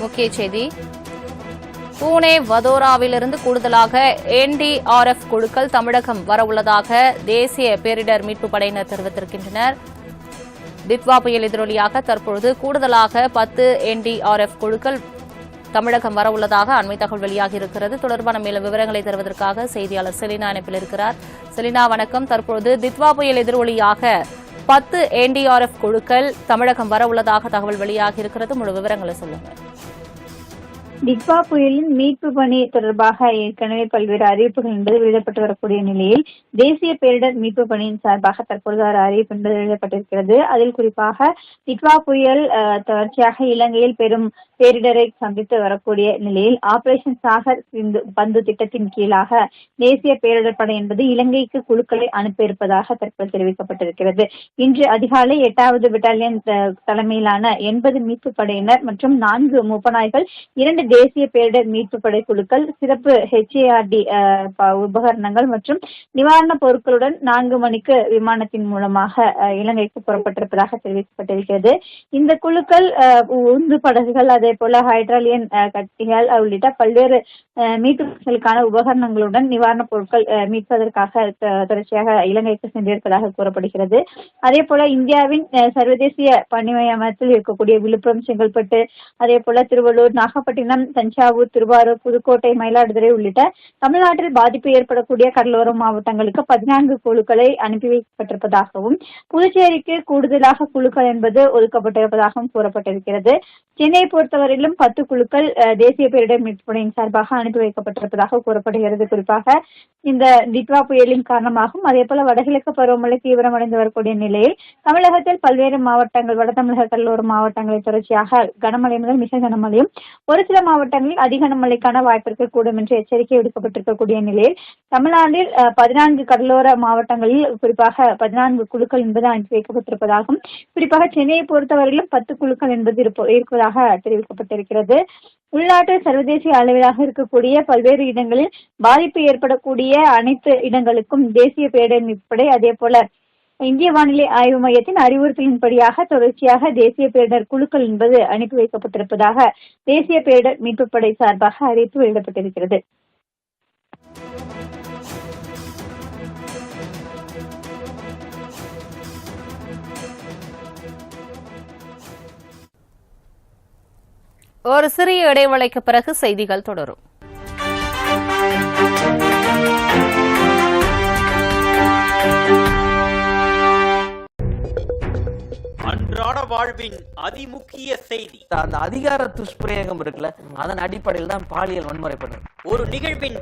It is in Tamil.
முக்கிய செய்தி. பூனே வதோராவிலிருந்து கூடுதலாக என்டிஆர்எஃப் குழுக்கள் தமிழகம் வரவுள்ளதாக தேசிய பேரிடர் மீட்புப் படையினர் தெரிவித்திருக்கின்றனர். தித்வா புயல் எதிரொலியாக தற்பொழுது கூடுதலாக பத்து என்டிஆர்எஃப் குழுக்கள் தமிழகம் வரவுள்ளதாக அண்மை தகவல் வெளியாகியிருக்கிறது தொடர்பான மேலும் விவரங்களை தருவதற்காக செய்தியாளர் செலினா இணைப்பில் இருக்கிறார். செலினா வணக்கம். தற்பொழுது தித்வா புயல் எதிரொலியாக பத்து என்டிஆர்எஃப் குழுக்கள் தமிழகம் வரவுள்ளதாக தகவல் வெளியாகி இருக்கிறது. முழு விவரங்களை சொல்லுங்கள். டிக்வா புயலின் மீட்பு பணி தொடர்பாக ஏற்கனவே பல்வேறு அறிவிப்புகள் என்பது வெளியிடப்பட்டு வரக்கூடிய நிலையில் தேசிய பேரிடர் மீட்பு பணியின் சார்பாக தற்பொழுது ஒரு அறிவிப்பு என்பது வெளியிடப்பட்டிருக்கிறது. அதில் குறிப்பாக டிக்வா புயல் தொடர்ச்சியாக இலங்கையில் பெரும் பேரிடரை சந்தித்து வரக்கூடிய நிலையில் ஆபரேஷன் சாகர் சிந்து பந்து திட்டத்தின் கீழாக தேசிய பேரிடர் படை என்பது இலங்கைக்கு குழுக்களை அனுப்பியிருப்பதாக தற்போது தெரிவிக்கப்பட்டிருக்கிறது. இன்று அதிகாலை எட்டாவது பெட்டாலியன் தலைமையிலான எண்பது மீட்பு படையினர் மற்றும் நான்கு முப்பநாய்கள் இரண்டு தேசிய பேரிடர் மீட்பு படை குழுக்கள் சிறப்பு ஹெச்ஏஆர்டி உபகரணங்கள் மற்றும் நிவாரணப் பொருட்களுடன் நான்கு மணிக்கு விமானத்தின் மூலமாக இலங்கைக்கு புறப்பட்டிருப்பதாக தெரிவிக்கப்பட்டிருக்கிறது. இந்த குழுக்கள் உந்து படகுகள் அதே போல ஹைட்ராலியன் கட்டிகள் உள்ளிட்ட பல்வேறு மீட்புகளுக்கான உபகரணங்களுடன் நிவாரணப் பொருட்கள் மீட்பதற்காக தொடர்ச்சியாக இலங்கைக்கு சென்றிருப்பதாக கூறப்படுகிறது. அதே போல இந்தியாவின் சர்வதேசிய பணிமயமத்தில் இருக்கக்கூடிய விழுப்புரம் செங்கல்பட்டு அதே போல திருவள்ளூர் நாகப்பட்டினம் சேலம் தஞ்சாவூர் திருவாரூர் புதுக்கோட்டை மயிலாடுதுறை உள்ளிட்ட தமிழ்நாட்டில் பாதிப்பு ஏற்படக்கூடிய கடலோர மாவட்டங்களுக்கு பதினான்கு குழுக்களை அனுப்பி வைக்கப்பட்டிருப்பதாகவும் புதுச்சேரிக்கு கூடுதலாக குழுக்கள் என்பது ஒதுக்கப்பட்டிருப்பதாகவும் கூறப்பட்டிருக்கிறது. சென்னை பொறுத்தவரையிலும் பத்து குழுக்கள் தேசிய பேரிடர் மீட்பு படையின் சார்பாக அனுப்பி வைக்கப்பட்டிருப்பதாக கூறப்படுகிறது. குறிப்பாக இந்த டிட்வா புயலின் காரணமாகவும் அதே போல வடகிழக்கு பருவமழை தீவிரமடைந்து வரக்கூடிய நிலையில் தமிழகத்தில் பல்வேறு மாவட்டங்கள் வட தமிழக கடலோர மாவட்டங்களில் தொடர்ச்சியாக கனமழை முதல் மிக கனமழையும் ஒரு சில மாவட்டங்களில் அதிக மழைக்கான வாய்ப்பு இருக்கக்கூடும் என்று எச்சரிக்கை விடுக்கப்பட்டிருக்கக்கூடிய நிலையில் தமிழ்நாட்டில் பதினான்கு கடலோர மாவட்டங்களில் குறிப்பாக பதினான்கு குழுக்கள் என்பது அனுப்பி வைக்கப்பட்டிருப்பதாகவும் குறிப்பாக சென்னையை பொறுத்தவரையிலும் பத்து குழுக்கள் என்பது இருப்பதாக தெரிவிக்கப்பட்டிருக்கிறது. உள்நாட்டு சர்வதேச அளவிலாக இருக்கக்கூடிய பல்வேறு இடங்களில் பாதிப்பு ஏற்படக்கூடிய அனைத்து இடங்களுக்கும் தேசிய பேரிடர் மீட்பு படை அதே போல இந்திய வானிலை ஆய்வு மையத்தின் அறிவுறுத்தலின்படியாக தொடர்ச்சியாக தேசிய பேரிடர் குழுக்கள் என்பது அனுப்பி வைக்கப்பட்டிருப்பதாக தேசிய பேரிடர் மீட்பு படை சார்பாக அறிவிப்பு வெளியிடப்பட்டிருக்கிறது. ஒரு சிறிய இடைவேளைக்கு பிறகு செய்திகள் தொடரும். அன்றாட வாழ்வின் அதிமுக்கிய செய்தி. அந்த அதிகார துஷ்பிரயோகம் இருக்குல்ல அதன் அடிப்படையில் தான் பாலியல் வன்முறை பண்ணுது ஒரு நிகழ்வின்